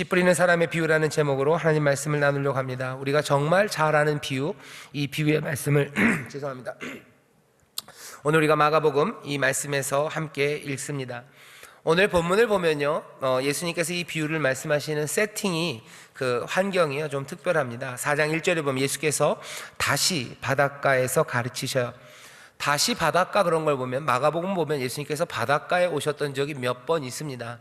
씨 뿌리는 사람의 비유라는 제목으로 하나님 말씀을 나누려고 합니다. 우리가 정말 잘 아는 비유, 이 비유의 말씀을 죄송합니다. 오늘 우리가 마가복음 이 말씀에서 함께 읽습니다. 오늘 본문을 보면요, 어, 예수님께서 이 비유를 말씀하시는 세팅이 그 환경이요 좀 특별합니다. 4장 1절에 보면 예수께서 다시 바닷가에서 가르치셔요. 다시 바닷가 그런 걸 보면 마가복음 보면 예수님께서 바닷가에 오셨던 적이 몇 번 있습니다.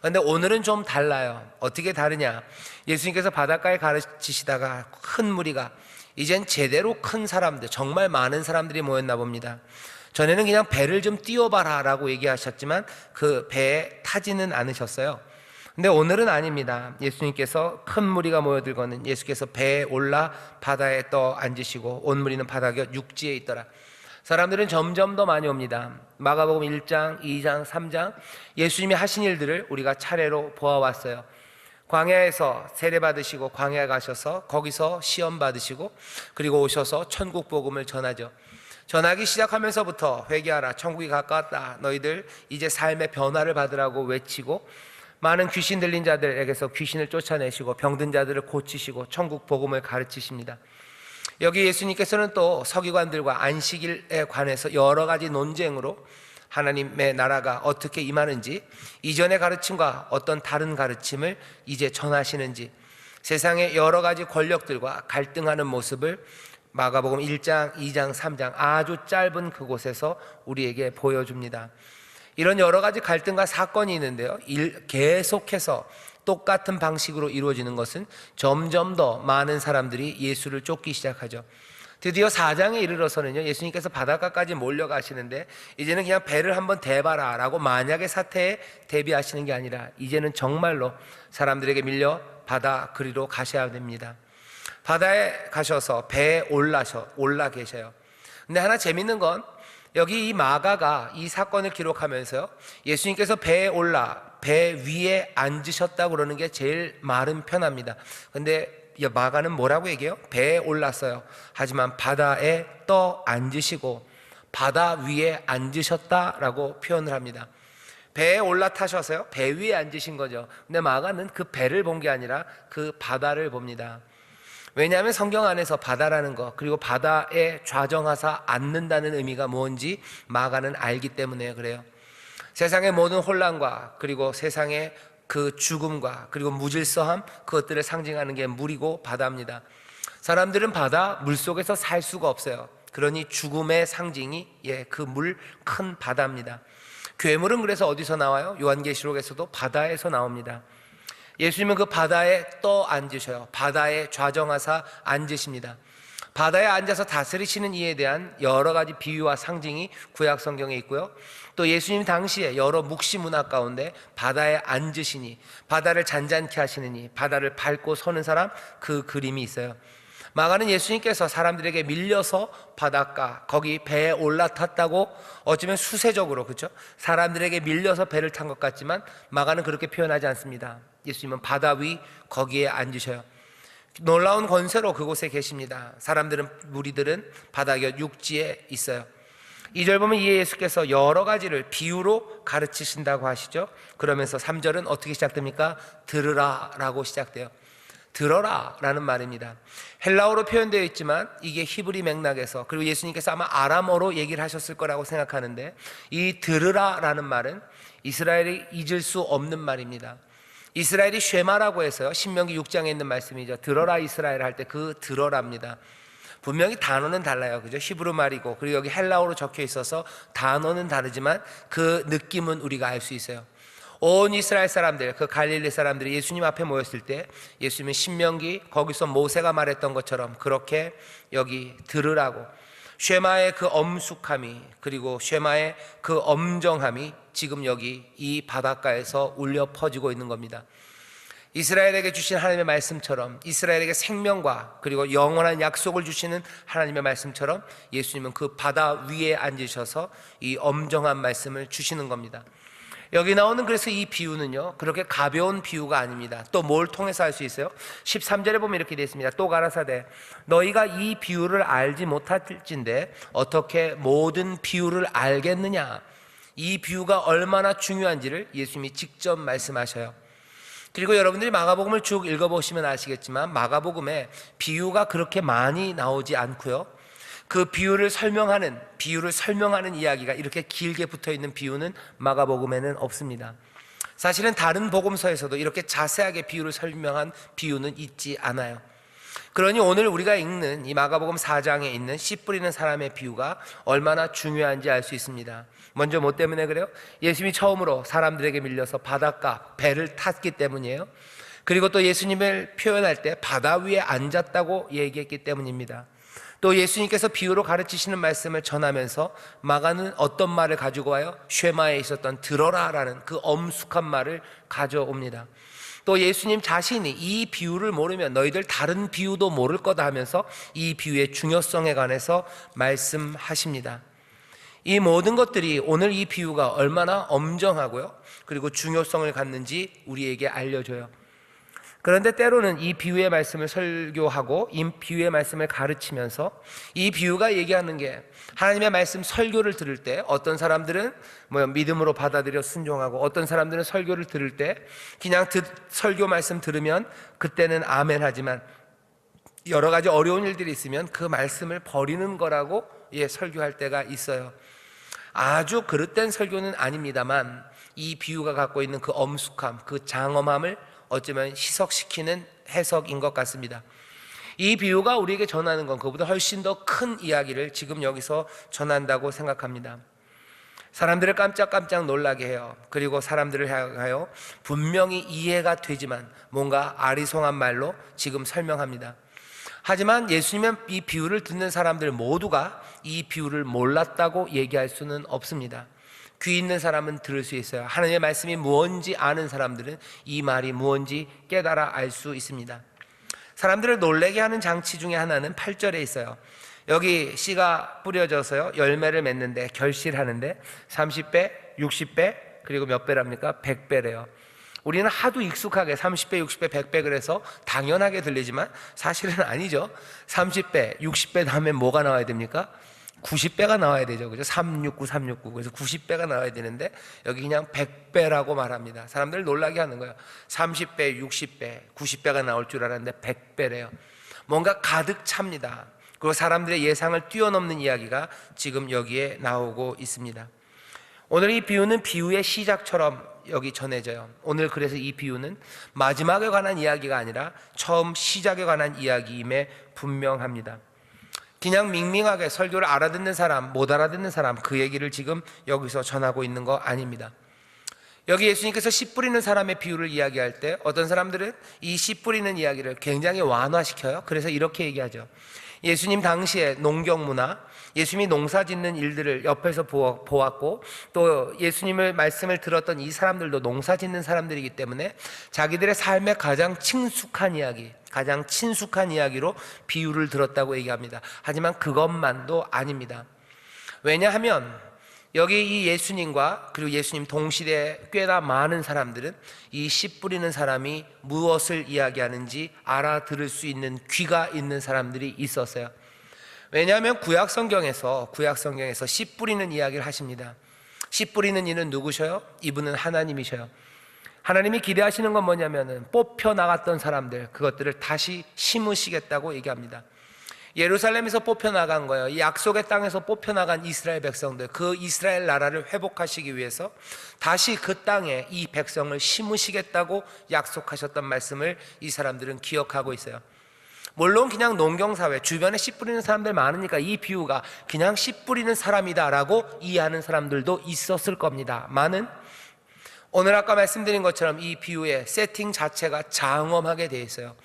그런데 오늘은 좀 달라요. 어떻게 다르냐? 예수님께서 바닷가에 가르치시다가 큰 무리가 이젠 제대로 큰 사람들, 정말 많은 사람들이 모였나 봅니다. 전에는 그냥 배를 좀 띄워봐라 라고 얘기하셨지만 그 배에 타지는 않으셨어요. 근데 오늘은 아닙니다. 예수님께서 큰 무리가 모여들거는 예수께서 배에 올라 바다에 떠 앉으시고 온 무리는 곁 육지에 있더라. 사람들은 점점 더 많이 옵니다. 마가복음 1장, 2장, 3장 예수님이 하신 일들을 우리가 차례로 보아왔어요. 광야에서 세례 받으시고 광야에 가셔서 거기서 시험 받으시고 그리고 오셔서 천국 복음을 전하죠. 전하기 시작하면서부터 회개하라 천국이 가까웠다 너희들 이제 삶의 변화를 받으라고 외치고 많은 귀신 들린 자들에게서 귀신을 쫓아내시고 병든 자들을 고치시고 천국 복음을 가르치십니다. 여기 예수님께서는 또 서기관들과 안식일에 관해서 여러 가지 논쟁으로 하나님의 나라가 어떻게 임하는지 이전의 가르침과 어떤 다른 가르침을 이제 전하시는지 세상의 여러 가지 권력들과 갈등하는 모습을 마가복음 1장, 2장, 3장 아주 짧은 그곳에서 우리에게 보여줍니다. 이런 여러 가지 갈등과 사건이 있는데요. 계속해서 똑같은 방식으로 이루어지는 것은 점점 더 많은 사람들이 예수를 쫓기 시작하죠. 드디어 4장에 이르러서는요, 예수님께서 바닷가까지 몰려가시는데, 이제는 그냥 배를 한번 대봐라 라고 만약의 사태에 대비하시는 게 아니라, 이제는 정말로 사람들에게 밀려 바다 그리로 가셔야 됩니다. 바다에 가셔서 배에 올라셔, 올라 계셔요. 근데 하나 재밌는 건, 여기 이 마가가 이 사건을 기록하면서요, 예수님께서 배에 올라, 배 위에 앉으셨다고 그러는 게 제일 말은 편합니다. 근데 마가는 뭐라고 얘기해요? 배에 올랐어요. 하지만 바다에 떠 앉으시고 바다 위에 앉으셨다라고 표현을 합니다. 배에 올라타셔서요. 배 위에 앉으신 거죠. 근데 마가는 그 배를 본 게 아니라 그 바다를 봅니다. 왜냐하면 성경 안에서 바다라는 것 그리고 바다에 좌정하사 앉는다는 의미가 뭔지 마가는 알기 때문에 그래요. 세상의 모든 혼란과 그리고 세상의 그 죽음과 그리고 무질서함 그것들을 상징하는 게 물이고 바다입니다. 사람들은 바다 물 속에서 살 수가 없어요. 그러니 죽음의 상징이 예, 그 물 큰 바다입니다. 괴물은 그래서 어디서 나와요? 요한계시록에서도 바다에서 나옵니다. 예수님은 그 바다에 떠 앉으셔요. 바다에 좌정하사 앉으십니다. 바다에 앉아서 다스리시는 이에 대한 여러 가지 비유와 상징이 구약 성경에 있고요. 또 예수님 당시에 여러 묵시 문화 가운데 바다에 앉으시니 바다를 잔잔케 하시느니 바다를 밟고 서는 사람 그 그림이 있어요. 마가는 예수님께서 사람들에게 밀려서 바닷가 거기 배에 올라탔다고 어쩌면 수세적으로 그렇죠? 사람들에게 밀려서 배를 탄 것 같지만 마가는 그렇게 표현하지 않습니다. 예수님은 바다 위 거기에 앉으셔요. 놀라운 권세로 그곳에 계십니다. 사람들은 무리들은 바다 곁 육지에 있어요. 2절 보면 이 예수께서 여러 가지를 비유로 가르치신다고 하시죠. 그러면서 3절은 어떻게 시작됩니까? 들으라 라고 시작돼요. 들어라 라는 말입니다. 헬라어로 표현되어 있지만 이게 히브리 맥락에서 그리고 예수님께서 아마 아람어로 얘기를 하셨을 거라고 생각하는데 이 들으라 라는 말은 이스라엘이 잊을 수 없는 말입니다. 이스라엘이 쉐마라고 해서요. 신명기 6장에 있는 말씀이죠. 들어라 이스라엘 할 때 그 들어랍니다. 분명히 단어는 달라요. 그죠? 히브리 말이고 그리고 여기 헬라어로 적혀 있어서 단어는 다르지만 그 느낌은 우리가 알 수 있어요. 온 이스라엘 사람들, 그 갈릴리 사람들이 예수님 앞에 모였을 때 예수님은 신명기 거기서 모세가 말했던 것처럼 그렇게 여기 들으라고 쉐마의 그 엄숙함이 그리고 쉐마의 그 엄정함이 지금 여기 이 바닷가에서 울려 퍼지고 있는 겁니다. 이스라엘에게 주신 하나님의 말씀처럼 이스라엘에게 생명과 그리고 영원한 약속을 주시는 하나님의 말씀처럼 예수님은 그 바다 위에 앉으셔서 이 엄정한 말씀을 주시는 겁니다. 여기 나오는 그래서 이 비유는요, 그렇게 가벼운 비유가 아닙니다. 또 뭘 통해서 알 수 있어요? 13절에 보면 이렇게 되어 있습니다. 또 가라사대, 너희가 이 비유를 알지 못할진데 어떻게 모든 비유를 알겠느냐? 이 비유가 얼마나 중요한지를 예수님이 직접 말씀하셔요. 그리고 여러분들이 마가복음을 쭉 읽어보시면 아시겠지만 마가복음에 비유가 그렇게 많이 나오지 않고요. 그 비유를 설명하는 비유를 설명하는 이야기가 이렇게 길게 붙어 있는 비유는 마가복음에는 없습니다. 사실은 다른 복음서에서도 이렇게 자세하게 비유를 설명한 비유는 있지 않아요. 그러니 오늘 우리가 읽는 이 마가복음 4장에 있는 씨 뿌리는 사람의 비유가 얼마나 중요한지 알 수 있습니다. 먼저 뭐 때문에 그래요? 예수님이 처음으로 사람들에게 밀려서 바닷가 배를 탔기 때문이에요. 그리고 또 예수님을 표현할 때 바다 위에 앉았다고 얘기했기 때문입니다. 또 예수님께서 비유로 가르치시는 말씀을 전하면서 마가는 어떤 말을 가지고 와요? 쉐마에 있었던 들어라라는 그 엄숙한 말을 가져옵니다. 또 예수님 자신이 이 비유를 모르면 너희들 다른 비유도 모를 거다 하면서 이 비유의 중요성에 관해서 말씀하십니다. 이 모든 것들이 오늘 이 비유가 얼마나 엄정하고요. 그리고 중요성을 갖는지 우리에게 알려줘요. 그런데 때로는 이 비유의 말씀을 설교하고 이 비유의 말씀을 가르치면서 이 비유가 얘기하는 게 하나님의 말씀 설교를 들을 때 어떤 사람들은 뭐 믿음으로 받아들여 순종하고 어떤 사람들은 설교를 들을 때 그냥 듣, 설교 말씀 들으면 그때는 아멘 하지만 여러 가지 어려운 일들이 있으면 그 말씀을 버리는 거라고 예, 설교할 때가 있어요. 아주 그릇된 설교는 아닙니다만 이 비유가 갖고 있는 그 엄숙함, 그 장엄함을 어쩌면 희석시키는 해석인 것 같습니다. 이 비유가 우리에게 전하는 건 그보다 훨씬 더 큰 이야기를 지금 여기서 전한다고 생각합니다. 사람들을 깜짝깜짝 놀라게 해요. 그리고 사람들을 향하여 분명히 이해가 되지만 뭔가 아리송한 말로 지금 설명합니다. 하지만 예수님의 이 비유를 듣는 사람들 모두가 이 비유를 몰랐다고 얘기할 수는 없습니다. 귀 있는 사람은 들을 수 있어요. 하나님의 말씀이 무언지 아는 사람들은 이 말이 무언지 깨달아 알 수 있습니다. 사람들을 놀래게 하는 장치 중에 하나는 8절에 있어요. 여기 씨가 뿌려져서요. 열매를 맺는데 결실하는데 30배, 60배, 그리고 몇 배랍니까? 100배래요. 우리는 하도 익숙하게 30배, 60배, 100배 그래서 당연하게 들리지만 사실은 아니죠. 30배, 60배 다음에 뭐가 나와야 됩니까? 90배가 나와야 되죠. 그죠? 369, 369. 그래서 90배가 나와야 되는데 여기 그냥 100배라고 말합니다. 사람들 놀라게 하는 거예요. 30배, 60배, 90배가 나올 줄 알았는데 100배래요. 뭔가 가득 찹니다. 그리고 사람들의 예상을 뛰어넘는 이야기가 지금 여기에 나오고 있습니다. 오늘 이 비유는 비유의 시작처럼 여기 전해져요. 오늘 그래서 이 비유는 마지막에 관한 이야기가 아니라 처음 시작에 관한 이야기임에 분명합니다. 그냥 밍밍하게 설교를 알아듣는 사람, 못 알아듣는 사람 그 얘기를 지금 여기서 전하고 있는 거 아닙니다. 여기 예수님께서 씨 뿌리는 사람의 비유를 이야기할 때 어떤 사람들은 이 씨 뿌리는 이야기를 굉장히 완화시켜요. 그래서 이렇게 얘기하죠. 예수님 당시에 농경 문화, 예수님이 농사 짓는 일들을 옆에서 보았고 또 예수님을 말씀을 들었던 이 사람들도 농사 짓는 사람들이기 때문에 자기들의 삶에 가장 친숙한 이야기, 가장 친숙한 이야기로 비유를 들었다고 얘기합니다. 하지만 그것만도 아닙니다. 왜냐하면 여기 이 예수님과 그리고 예수님 동시대에 꽤나 많은 사람들은 이 씨 뿌리는 사람이 무엇을 이야기하는지 알아들을 수 있는 귀가 있는 사람들이 있었어요. 왜냐하면 구약 성경에서 구약 성경에서 씨 뿌리는 이야기를 하십니다. 씨 뿌리는 이는 누구셔요? 이분은 하나님이셔요. 하나님이 기대하시는 건 뭐냐면은 뽑혀 나갔던 사람들 그것들을 다시 심으시겠다고 얘기합니다. 예루살렘에서 뽑혀 나간 거예요. 이 약속의 땅에서 뽑혀 나간 이스라엘 백성들, 그 이스라엘 나라를 회복하시기 위해서 다시 그 땅에 이 백성을 심으시겠다고 약속하셨던 말씀을 이 사람들은 기억하고 있어요. 물론 그냥 농경사회 주변에 씨 뿌리는 사람들 많으니까 이 비유가 그냥 씨 뿌리는 사람이다라고 이해하는 사람들도 있었을 겁니다. 많은 오늘 아까 말씀드린 것처럼 이 비유의 세팅 자체가 장엄하게 되어 있어요.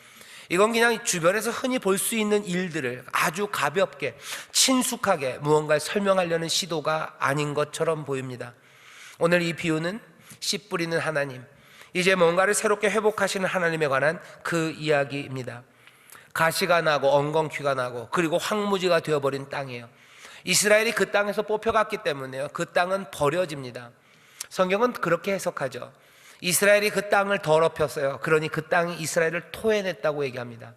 이건 그냥 주변에서 흔히 볼 수 있는 일들을 아주 가볍게 친숙하게 무언가를 설명하려는 시도가 아닌 것처럼 보입니다. 오늘 이 비유는 씨 뿌리는 하나님, 이제 뭔가를 새롭게 회복하시는 하나님에 관한 그 이야기입니다. 가시가 나고 엉겅퀴가 나고 그리고 황무지가 되어버린 땅이에요. 이스라엘이 그 땅에서 뽑혀갔기 때문에요. 그 땅은 버려집니다. 성경은 그렇게 해석하죠. 이스라엘이 그 땅을 더럽혔어요. 그러니 그 땅이 이스라엘을 토해냈다고 얘기합니다.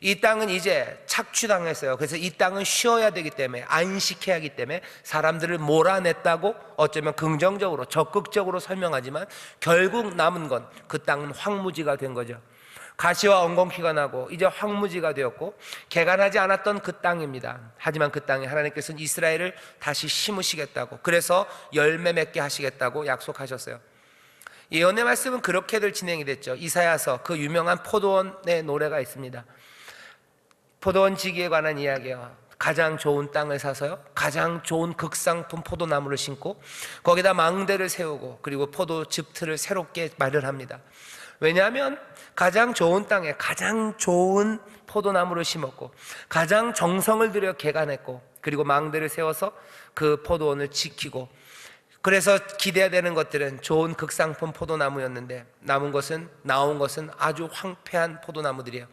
이 땅은 이제 착취당했어요. 그래서 이 땅은 쉬어야 되기 때문에 안식해야 하기 때문에 사람들을 몰아냈다고 어쩌면 긍정적으로 적극적으로 설명하지만 결국 남은 건 그 땅은 황무지가 된 거죠. 가시와 엉겅퀴가 나고 이제 황무지가 되었고 개간하지 않았던 그 땅입니다. 하지만 그 땅에 하나님께서는 이스라엘을 다시 심으시겠다고 그래서 열매 맺게 하시겠다고 약속하셨어요. 예언의 말씀은 그렇게들 진행이 됐죠. 이사야서 그 유명한 포도원의 노래가 있습니다. 포도원 지기에 관한 이야기예요. 가장 좋은 땅을 사서요. 가장 좋은 극상품 포도나무를 심고 거기다 망대를 세우고 그리고 포도 즙틀을 새롭게 마련합니다. 왜냐하면 가장 좋은 땅에 가장 좋은 포도나무를 심었고 가장 정성을 들여 개간했고 그리고 망대를 세워서 그 포도원을 지키고 그래서 기대해야 되는 것들은 좋은 극상품 포도나무였는데 남은 것은 나온 것은 아주 황폐한 포도나무들이에요.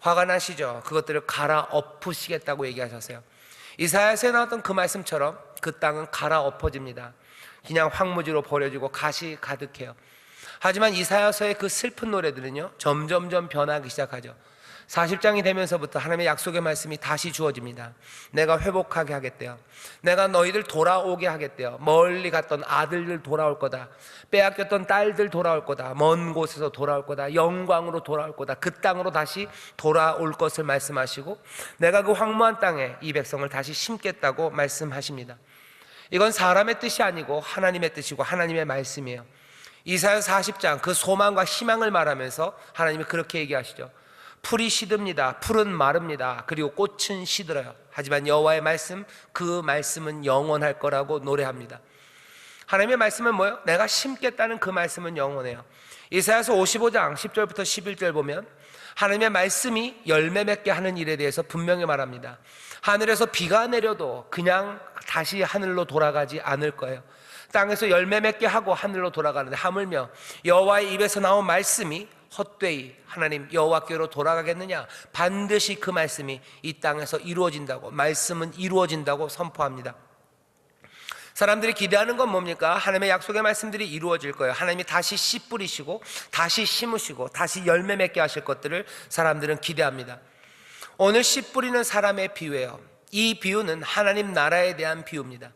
화가 나시죠? 그것들을 갈아 엎으시겠다고 얘기하셨어요. 이사야서에 나왔던 그 말씀처럼 그 땅은 갈아 엎어집니다. 그냥 황무지로 버려지고 가시 가득해요. 하지만 이사야서의 그 슬픈 노래들은요, 점점점 변하기 시작하죠. 40장이 되면서부터 하나님의 약속의 말씀이 다시 주어집니다. 내가 회복하게 하겠대요. 내가 너희들 돌아오게 하겠대요. 멀리 갔던 아들들 돌아올 거다. 빼앗겼던 딸들 돌아올 거다. 먼 곳에서 돌아올 거다. 영광으로 돌아올 거다. 그 땅으로 다시 돌아올 것을 말씀하시고 내가 그 황무한 땅에 이 백성을 다시 심겠다고 말씀하십니다. 이건 사람의 뜻이 아니고 하나님의 뜻이고 하나님의 말씀이에요. 이사야 40장 그 소망과 희망을 말하면서 하나님이 그렇게 얘기하시죠. 풀이 시듭니다. 풀은 마릅니다. 그리고 꽃은 시들어요. 하지만 여호와의 말씀 그 말씀은 영원할 거라고 노래합니다. 하나님의 말씀은 뭐예요? 내가 심겠다는 그 말씀은 영원해요. 이사야서 55장 10절부터 11절 보면 하나님의 말씀이 열매 맺게 하는 일에 대해서 분명히 말합니다. 하늘에서 비가 내려도 그냥 다시 하늘로 돌아가지 않을 거예요. 땅에서 열매 맺게 하고 하늘로 돌아가는데 하물며 여호와의 입에서 나온 말씀이 헛되이 하나님 여호와께로 돌아가겠느냐 반드시 그 말씀이 이 땅에서 이루어진다고 말씀은 이루어진다고 선포합니다. 사람들이 기대하는 건 뭡니까? 하나님의 약속의 말씀들이 이루어질 거예요. 하나님이 다시 씨 뿌리시고 다시 심으시고 다시 열매 맺게 하실 것들을 사람들은 기대합니다. 오늘 씨 뿌리는 사람의 비유예요. 이 비유는 하나님 나라에 대한 비유입니다.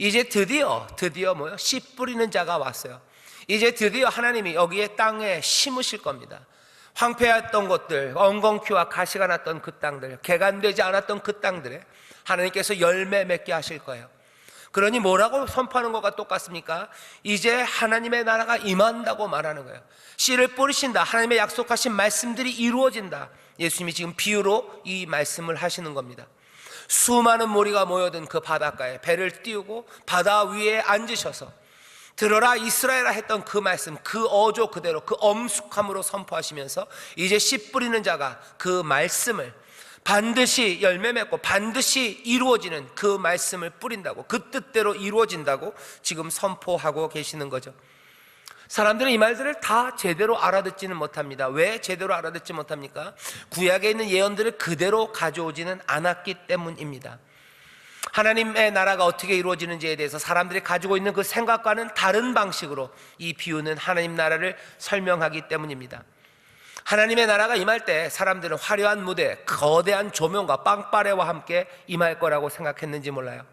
이제 드디어 드디어 뭐요? 씨 뿌리는 자가 왔어요. 이제 드디어 하나님이 여기에 땅에 심으실 겁니다. 황폐했던 곳들, 엉겅퀴와 가시가 났던 그 땅들, 개간되지 않았던 그 땅들에 하나님께서 열매 맺게 하실 거예요. 그러니 뭐라고 선포하는 것과 똑같습니까? 이제 하나님의 나라가 임한다고 말하는 거예요. 씨를 뿌리신다. 하나님의 약속하신 말씀들이 이루어진다. 예수님이 지금 비유로 이 말씀을 하시는 겁니다. 수많은 모리가 모여든 그 바닷가에 배를 띄우고 바다 위에 앉으셔서 들어라 이스라엘아 했던 그 말씀 그 어조 그대로 그 엄숙함으로 선포하시면서 이제 씨 뿌리는 자가 그 말씀을 반드시 열매 맺고 반드시 이루어지는 그 말씀을 뿌린다고 그 뜻대로 이루어진다고 지금 선포하고 계시는 거죠. 사람들은 이 말들을 다 제대로 알아듣지는 못합니다. 왜 제대로 알아듣지 못합니까? 구약에 있는 예언들을 그대로 가져오지는 않았기 때문입니다. 하나님의 나라가 어떻게 이루어지는지에 대해서 사람들이 가지고 있는 그 생각과는 다른 방식으로 이 비유는 하나님 나라를 설명하기 때문입니다. 하나님의 나라가 임할 때 사람들은 화려한 무대, 거대한 조명과 빵빠레와 함께 임할 거라고 생각했는지 몰라요.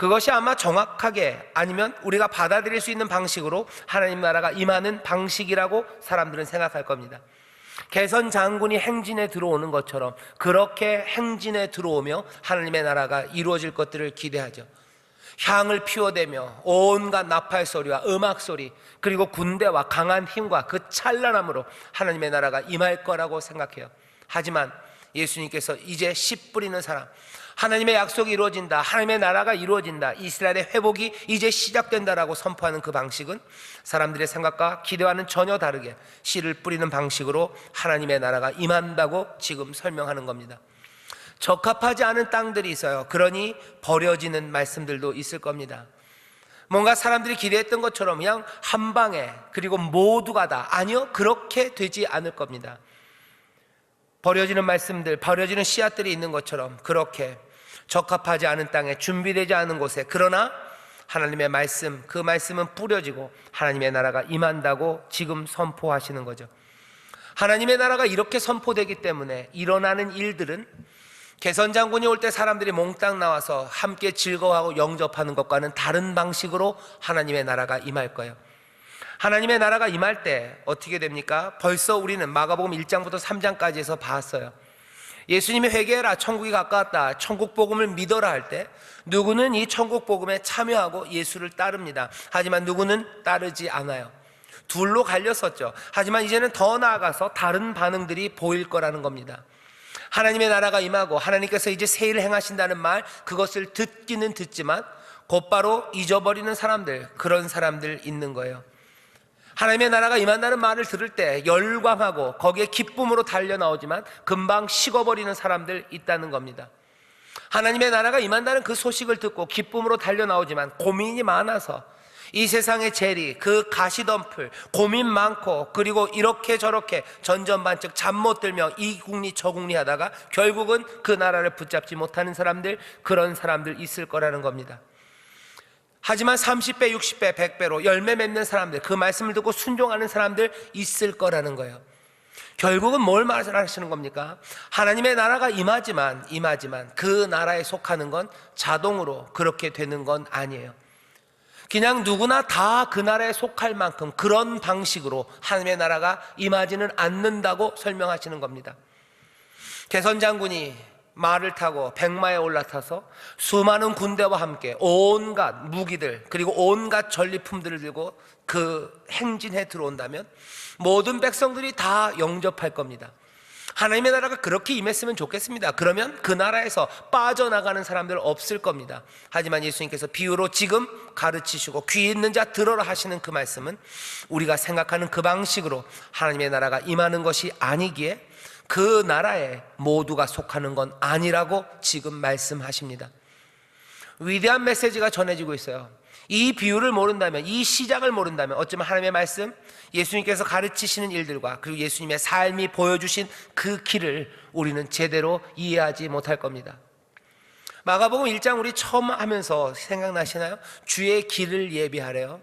그것이 아마 정확하게 아니면 우리가 받아들일 수 있는 방식으로 하나님 나라가 임하는 방식이라고 사람들은 생각할 겁니다. 개선 장군이 행진에 들어오는 것처럼 그렇게 행진에 들어오며 하나님의 나라가 이루어질 것들을 기대하죠. 향을 피워대며 온갖 나팔 소리와 음악 소리 그리고 군대와 강한 힘과 그 찬란함으로 하나님의 나라가 임할 거라고 생각해요. 하지만 예수님께서 이제 씨 뿌리는 사람 하나님의 약속이 이루어진다. 하나님의 나라가 이루어진다. 이스라엘의 회복이 이제 시작된다라고 선포하는 그 방식은 사람들의 생각과 기대와는 전혀 다르게 씨를 뿌리는 방식으로 하나님의 나라가 임한다고 지금 설명하는 겁니다. 적합하지 않은 땅들이 있어요. 그러니 버려지는 말씀들도 있을 겁니다. 뭔가 사람들이 기대했던 것처럼 그냥 한 방에 그리고 모두가 다 아니요 그렇게 되지 않을 겁니다. 버려지는 말씀들, 버려지는 씨앗들이 있는 것처럼 그렇게 적합하지 않은 땅에 준비되지 않은 곳에 그러나 하나님의 말씀, 그 말씀은 뿌려지고 하나님의 나라가 임한다고 지금 선포하시는 거죠. 하나님의 나라가 이렇게 선포되기 때문에 일어나는 일들은 개선 장군이 올 때 사람들이 몽땅 나와서 함께 즐거워하고 영접하는 것과는 다른 방식으로 하나님의 나라가 임할 거예요. 하나님의 나라가 임할 때 어떻게 됩니까? 벌써 우리는 마가복음 1장부터 3장까지 해서 봤어요. 예수님이 회개해라 천국이 가까웠다 천국 복음을 믿어라 할 때 누구는 이 천국 복음에 참여하고 예수를 따릅니다. 하지만 누구는 따르지 않아요. 둘로 갈렸었죠. 하지만 이제는 더 나아가서 다른 반응들이 보일 거라는 겁니다. 하나님의 나라가 임하고 하나님께서 이제 새 일을 행하신다는 말 그것을 듣기는 듣지만 곧바로 잊어버리는 사람들 그런 사람들 있는 거예요. 하나님의 나라가 임한다는 말을 들을 때 열광하고 거기에 기쁨으로 달려 나오지만 금방 식어버리는 사람들 있다는 겁니다. 하나님의 나라가 임한다는 그 소식을 듣고 기쁨으로 달려 나오지만 고민이 많아서 이 세상의 재리, 그 가시덤불, 고민 많고 그리고 이렇게 저렇게 전전반측 잠못 들며 이 국리 저 국리 하다가 결국은 그 나라를 붙잡지 못하는 사람들 그런 사람들 있을 거라는 겁니다. 하지만 30배, 60배, 100배로 열매 맺는 사람들, 그 말씀을 듣고 순종하는 사람들 있을 거라는 거예요. 결국은 뭘 말하시는 겁니까? 하나님의 나라가 임하지만, 임하지만 그 나라에 속하는 건 자동으로 그렇게 되는 건 아니에요. 그냥 누구나 다 그 나라에 속할 만큼 그런 방식으로 하나님의 나라가 임하지는 않는다고 설명하시는 겁니다. 개선 장군이 말을 타고 백마에 올라타서 수많은 군대와 함께 온갖 무기들 그리고 온갖 전리품들을 들고 그 행진해 들어온다면 모든 백성들이 다 영접할 겁니다. 하나님의 나라가 그렇게 임했으면 좋겠습니다. 그러면 그 나라에서 빠져나가는 사람들 없을 겁니다. 하지만 예수님께서 비유로 지금 가르치시고 귀 있는 자 들어라 하시는 그 말씀은 우리가 생각하는 그 방식으로 하나님의 나라가 임하는 것이 아니기에 그 나라에 모두가 속하는 건 아니라고 지금 말씀하십니다. 위대한 메시지가 전해지고 있어요. 이 비유를 모른다면, 이 시작을 모른다면, 어쩌면 하나님의 말씀, 예수님께서 가르치시는 일들과 그리고 예수님의 삶이 보여주신 그 길을 우리는 제대로 이해하지 못할 겁니다. 마가복음 1장 우리 처음 하면서 생각나시나요? 주의 길을 예비하래요.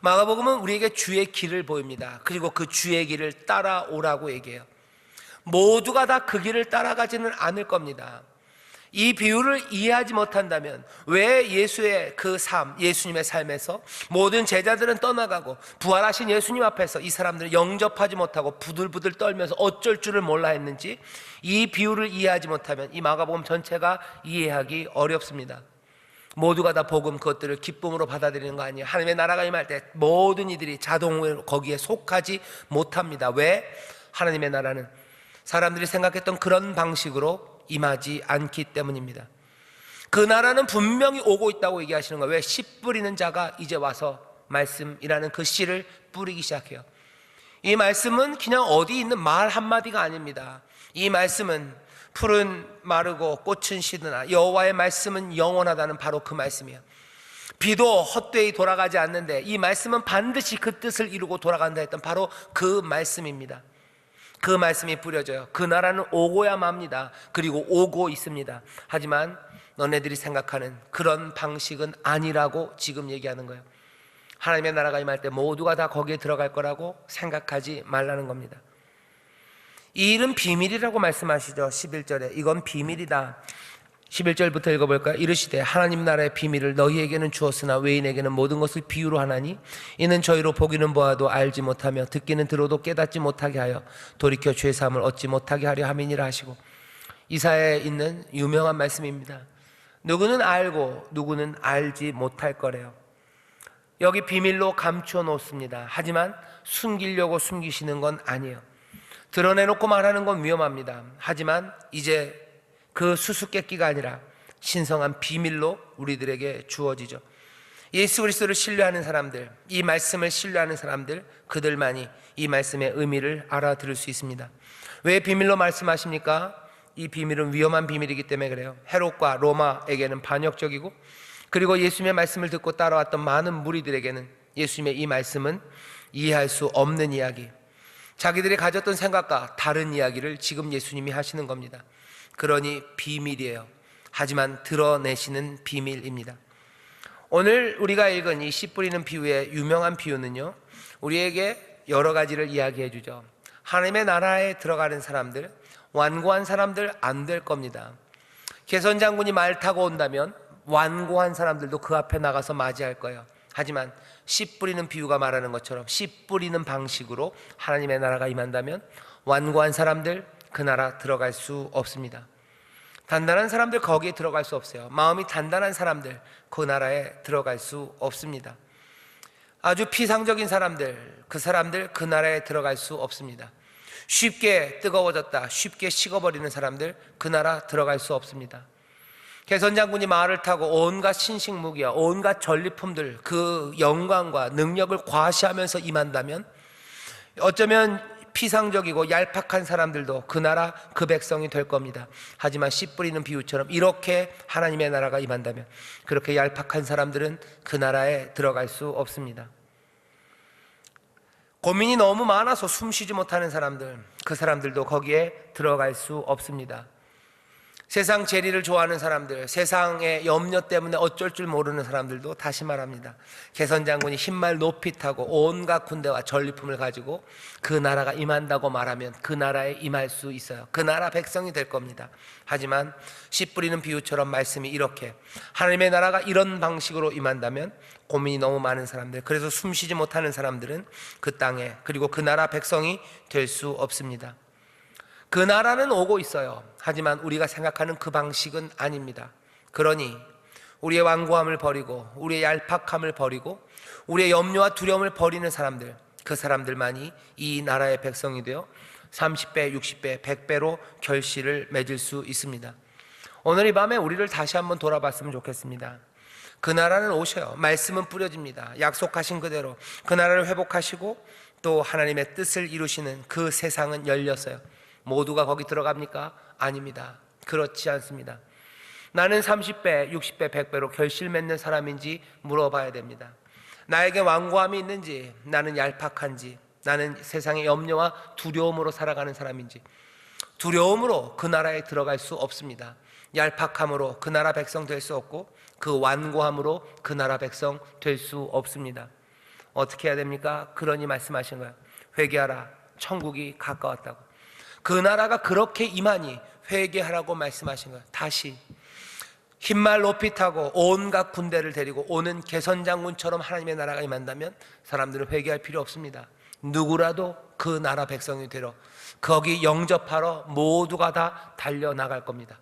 마가복음은 우리에게 주의 길을 보입니다. 그리고 그 주의 길을 따라오라고 얘기해요. 모두가 다 그 길을 따라가지는 않을 겁니다. 이 비유를 이해하지 못한다면 왜 예수의 그 삶, 예수님의 삶에서 모든 제자들은 떠나가고 부활하신 예수님 앞에서 이 사람들을 영접하지 못하고 부들부들 떨면서 어쩔 줄을 몰라 했는지 이 비유를 이해하지 못하면 이 마가복음 전체가 이해하기 어렵습니다. 모두가 다 복음 그것들을 기쁨으로 받아들이는 거 아니에요. 하나님의 나라가 임할 때 모든 이들이 자동으로 거기에 속하지 못합니다. 왜? 하나님의 나라는 사람들이 생각했던 그런 방식으로 임하지 않기 때문입니다. 그 나라는 분명히 오고 있다고 얘기하시는 거예요. 왜? 씨 뿌리는 자가 이제 와서 말씀이라는 그 씨를 뿌리기 시작해요. 이 말씀은 그냥 어디 있는 말 한마디가 아닙니다. 이 말씀은 풀은 마르고 꽃은 시드나 여호와의 말씀은 영원하다는 바로 그 말씀이에요. 비도 헛되이 돌아가지 않는데 이 말씀은 반드시 그 뜻을 이루고 돌아간다 했던 바로 그 말씀입니다. 그 말씀이 뿌려져요. 그 나라는 오고야 맙니다. 그리고 오고 있습니다. 하지만 너네들이 생각하는 그런 방식은 아니라고 지금 얘기하는 거예요. 하나님의 나라가 임할 때 모두가 다 거기에 들어갈 거라고 생각하지 말라는 겁니다. 이 일은 비밀이라고 말씀하시죠. 11절에 이건 비밀이다. 11절부터 읽어볼까요? 이르시되 하나님 나라의 비밀을 너희에게는 주었으나 외인에게는 모든 것을 비유로 하나니 이는 저희로 보기는 보아도 알지 못하며 듣기는 들어도 깨닫지 못하게 하여 돌이켜 죄 사함을 얻지 못하게 하려 함이니라 하시고 이사에 있는 유명한 말씀입니다. 누구는 알고 누구는 알지 못할 거래요. 여기 비밀로 감춰 놓습니다. 하지만 숨기려고 숨기시는 건 아니에요. 드러내놓고 말하는 건 위험합니다. 하지만 이제 그 수수께끼가 아니라 신성한 비밀로 우리들에게 주어지죠. 예수 그리스도를 신뢰하는 사람들, 이 말씀을 신뢰하는 사람들, 그들만이 이 말씀의 의미를 알아들을 수 있습니다. 왜 비밀로 말씀하십니까? 이 비밀은 위험한 비밀이기 때문에 그래요. 헤롯과 로마에게는 반역적이고 그리고 예수님의 말씀을 듣고 따라왔던 많은 무리들에게는 예수님의 이 말씀은 이해할 수 없는 이야기, 자기들이 가졌던 생각과 다른 이야기를 지금 예수님이 하시는 겁니다. 그러니 비밀이에요. 하지만 드러내시는 비밀입니다. 오늘 우리가 읽은 이 씨 뿌리는 비유의 유명한 비유는요, 우리에게 여러 가지를 이야기해 주죠. 하나님의 나라에 들어가는 사람들, 완고한 사람들 안 될 겁니다. 개선 장군이 말 타고 온다면 완고한 사람들도 그 앞에 나가서 맞이할 거예요. 하지만 씨 뿌리는 비유가 말하는 것처럼 씨 뿌리는 방식으로 하나님의 나라가 임한다면 완고한 사람들 그 나라 들어갈 수 없습니다. 단단한 사람들 거기에 들어갈 수 없어요. 마음이 단단한 사람들 그 나라에 들어갈 수 없습니다. 아주 피상적인 사람들 그 사람들 그 나라에 들어갈 수 없습니다. 쉽게 뜨거워졌다, 쉽게 식어버리는 사람들 그 나라 들어갈 수 없습니다. 개선 장군이 말을 타고 온갖 신식무기와 온갖 전리품들 그 영광과 능력을 과시하면서 임한다면 어쩌면 피상적이고 얄팍한 사람들도 그 나라 그 백성이 될 겁니다. 하지만 씨 뿌리는 비유처럼 이렇게 하나님의 나라가 임한다면 그렇게 얄팍한 사람들은 그 나라에 들어갈 수 없습니다. 고민이 너무 많아서 숨 쉬지 못하는 사람들, 그 사람들도 거기에 들어갈 수 없습니다. 세상 재리를 좋아하는 사람들, 세상의 염려 때문에 어쩔 줄 모르는 사람들도 다시 말합니다. 개선 장군이 흰말 높이 타고 온갖 군대와 전리품을 가지고 그 나라가 임한다고 말하면 그 나라에 임할 수 있어요. 그 나라 백성이 될 겁니다. 하지만 씨 뿌리는 비유처럼 말씀이 이렇게 하나님의 나라가 이런 방식으로 임한다면 고민이 너무 많은 사람들, 그래서 숨 쉬지 못하는 사람들은 그 땅에 그리고 그 나라 백성이 될 수 없습니다. 그 나라는 오고 있어요. 하지만 우리가 생각하는 그 방식은 아닙니다. 그러니 우리의 완고함을 버리고 우리의 얄팍함을 버리고 우리의 염려와 두려움을 버리는 사람들 그 사람들만이 이 나라의 백성이 되어 30배, 60배, 100배로 결실을 맺을 수 있습니다. 오늘 이 밤에 우리를 다시 한번 돌아봤으면 좋겠습니다. 그 나라는 오셔요. 말씀은 뿌려집니다. 약속하신 그대로 그 나라를 회복하시고 또 하나님의 뜻을 이루시는 그 세상은 열렸어요. 모두가 거기 들어갑니까? 아닙니다. 그렇지 않습니다. 나는 30배, 60배, 100배로 결실 맺는 사람인지 물어봐야 됩니다. 나에게 완고함이 있는지, 나는 얄팍한지, 나는 세상의 염려와 두려움으로 살아가는 사람인지, 두려움으로 그 나라에 들어갈 수 없습니다. 얄팍함으로 그 나라 백성 될 수 없고, 그 완고함으로 그 나라 백성 될 수 없습니다. 어떻게 해야 됩니까? 그러니 말씀하신 거예요. 회개하라. 천국이 가까웠다고. 그 나라가 그렇게 임하니 회개하라고 말씀하신 거예요. 다시 흰말 높이 타고 온갖 군대를 데리고 오는 개선 장군처럼 하나님의 나라가 임한다면 사람들은 회개할 필요 없습니다. 누구라도 그 나라 백성이 되러 거기 영접하러 모두가 다 달려 나갈 겁니다.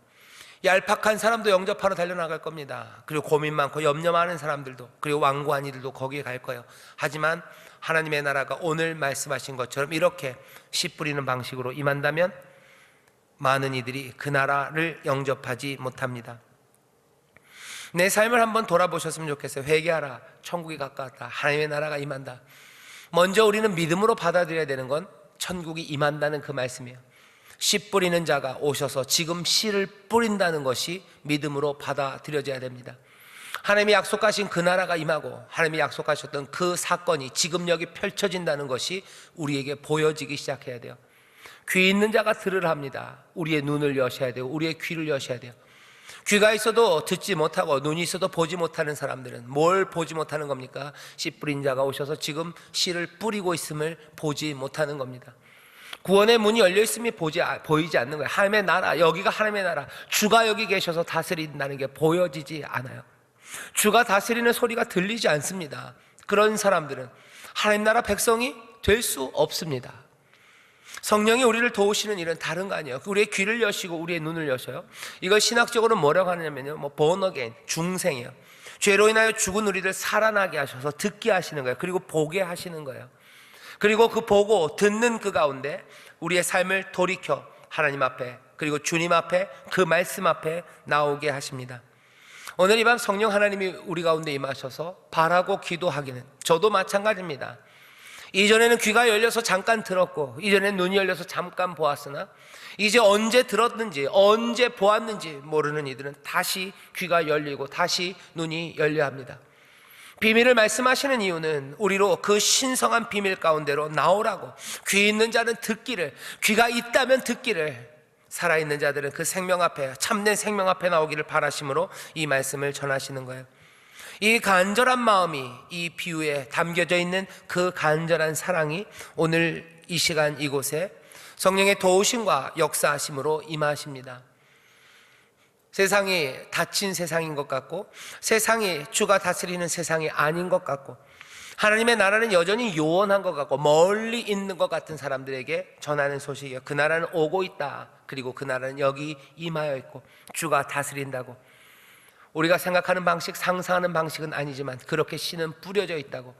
얄팍한 사람도 영접하러 달려 나갈 겁니다. 그리고 고민 많고 염려 많은 사람들도 그리고 완고한 이들도 거기에 갈 거예요. 하지만 하나님의 나라가 오늘 말씀하신 것처럼 이렇게 씨 뿌리는 방식으로 임한다면 많은 이들이 그 나라를 영접하지 못합니다. 내 삶을 한번 돌아보셨으면 좋겠어요. 회개하라. 천국이 가까웠다. 하나님의 나라가 임한다. 먼저 우리는 믿음으로 받아들여야 되는 건 천국이 임한다는 그 말씀이에요. 씨 뿌리는 자가 오셔서 지금 씨를 뿌린다는 것이 믿음으로 받아들여져야 됩니다. 하나님이 약속하신 그 나라가 임하고 하나님이 약속하셨던 그 사건이 지금 여기 펼쳐진다는 것이 우리에게 보여지기 시작해야 돼요. 귀 있는 자가 들으라 합니다. 우리의 눈을 여셔야 되고 우리의 귀를 여셔야 돼요. 귀가 있어도 듣지 못하고 눈이 있어도 보지 못하는 사람들은 뭘 보지 못하는 겁니까? 씨 뿌린 자가 오셔서 지금 씨를 뿌리고 있음을 보지 못하는 겁니다. 구원의 문이 열려 있음이 보지 보이지 않는 거예요. 하나님의 나라 여기가 하나님의 나라 주가 여기 계셔서 다스린다는 게 보여지지 않아요. 주가 다스리는 소리가 들리지 않습니다. 그런 사람들은 하나님 나라 백성이 될 수 없습니다. 성령이 우리를 도우시는 일은 다른 거 아니에요. 우리의 귀를 여시고 우리의 눈을 여셔요. 이걸 신학적으로 뭐라고 하냐면요. 뭐 again, 중생이에요. 죄로 인하여 죽은 우리를 살아나게 하셔서 듣게 하시는 거예요. 그리고 보게 하시는 거예요. 그리고 그 보고 듣는 그 가운데 우리의 삶을 돌이켜 하나님 앞에 그리고 주님 앞에 그 말씀 앞에 나오게 하십니다. 오늘 이 밤 성령 하나님이 우리 가운데 임하셔서 바라고 기도하기는 저도 마찬가지입니다. 이전에는 귀가 열려서 잠깐 들었고 이전에는 눈이 열려서 잠깐 보았으나 이제 언제 들었는지 언제 보았는지 모르는 이들은 다시 귀가 열리고 다시 눈이 열려야 합니다. 비밀을 말씀하시는 이유는 우리로 그 신성한 비밀 가운데로 나오라고 귀 있는 자는 듣기를 귀가 있다면 듣기를 살아있는 자들은 그 생명 앞에 참된 생명 앞에 나오기를 바라심으로 이 말씀을 전하시는 거예요. 이 간절한 마음이 이 비유에 담겨져 있는 그 간절한 사랑이 오늘 이 시간 이곳에 성령의 도우심과 역사하심으로 임하십니다. 세상이 닫힌 세상인 것 같고 세상이 주가 다스리는 세상이 아닌 것 같고 하나님의 나라는 여전히 요원한 것 같고 멀리 있는 것 같은 사람들에게 전하는 소식이에요. 그 나라는 오고 있다. 그리고 그 나라는 여기 임하여 있고 주가 다스린다고. 우리가 생각하는 방식, 상상하는 방식은 아니지만 그렇게 씨는 뿌려져 있다고.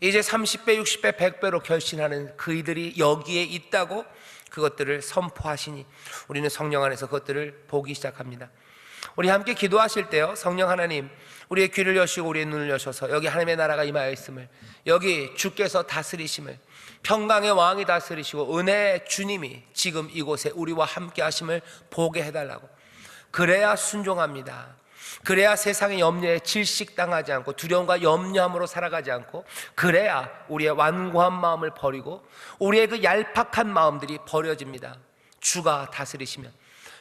이제 30배, 60배, 100배로 결신하는 그이들이 여기에 있다고 그것들을 선포하시니 우리는 성령 안에서 그것들을 보기 시작합니다. 우리 함께 기도하실 때요. 성령 하나님, 우리의 귀를 여시고 우리의 눈을 여셔서 여기 하나님의 나라가 임하여 있음을 여기 주께서 다스리심을 평강의 왕이 다스리시고 은혜의 주님이 지금 이곳에 우리와 함께 하심을 보게 해달라고. 그래야 순종합니다. 그래야 세상의 염려에 질식당하지 않고 두려움과 염려함으로 살아가지 않고 그래야 우리의 완고한 마음을 버리고 우리의 그 얄팍한 마음들이 버려집니다. 주가 다스리시면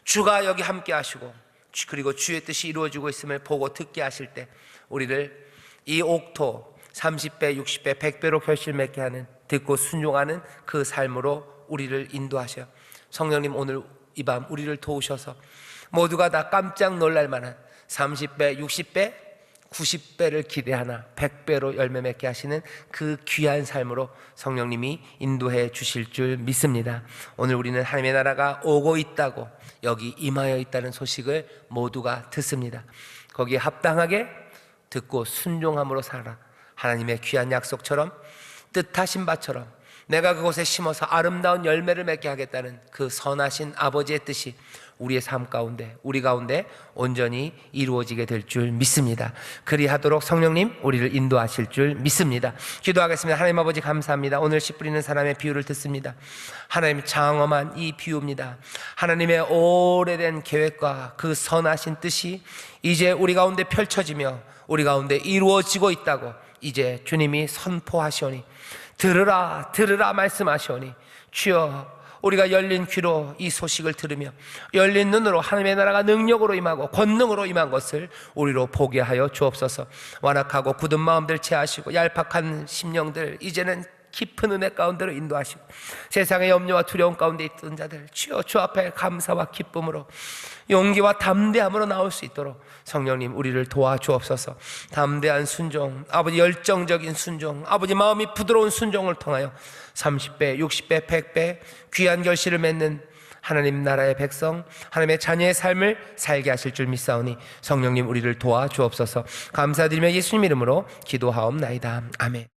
주가 여기 함께 하시고 주- 그리고 주의 뜻이 이루어지고 있음을 보고 듣게 하실 때 우리를 이 옥토 30배, 60배, 100배로 결실 맺게 하는 듣고 순종하는 그 삶으로 우리를 인도하셔요. 성령님 오늘 이 밤 우리를 도우셔서 모두가 다 깜짝 놀랄 만한 30배, 60배, 90배를 기대하나 100배로 열매 맺게 하시는 그 귀한 삶으로 성령님이 인도해 주실 줄 믿습니다. 오늘 우리는 하나님의 나라가 오고 있다고 여기 임하여 있다는 소식을 모두가 듣습니다. 거기에 합당하게 듣고 순종함으로 살아 하나님의 귀한 약속처럼 뜻하신 바처럼 내가 그곳에 심어서 아름다운 열매를 맺게 하겠다는 그 선하신 아버지의 뜻이 우리의 삶 가운데 우리 가운데 온전히 이루어지게 될 줄 믿습니다. 그리하도록 성령님 우리를 인도하실 줄 믿습니다. 기도하겠습니다. 하나님 아버지 감사합니다. 오늘 씨 뿌리는 사람의 비유를 듣습니다. 하나님 장엄한 이 비유입니다. 하나님의 오래된 계획과 그 선하신 뜻이 이제 우리 가운데 펼쳐지며 우리 가운데 이루어지고 있다고 이제 주님이 선포하시오니 들으라 들으라 말씀하시오니 주여 우리가 열린 귀로 이 소식을 들으며 열린 눈으로 하나님의 나라가 능력으로 임하고 권능으로 임한 것을 우리로 보게 하여 주옵소서. 완악하고 굳은 마음들 채하시고 얄팍한 심령들 이제는 깊은 은혜 가운데로 인도하시고 세상의 염려와 두려움 가운데 있던 자들 주여 주 앞에 감사와 기쁨으로 용기와 담대함으로 나올 수 있도록 성령님 우리를 도와주옵소서. 담대한 순종 아버지 열정적인 순종 아버지 마음이 부드러운 순종을 통하여 30배 60배 100배 귀한 결실을 맺는 하나님 나라의 백성 하나님의 자녀의 삶을 살게 하실 줄 믿사오니 성령님 우리를 도와주옵소서. 감사드리며 예수님 이름으로 기도하옵나이다. 아멘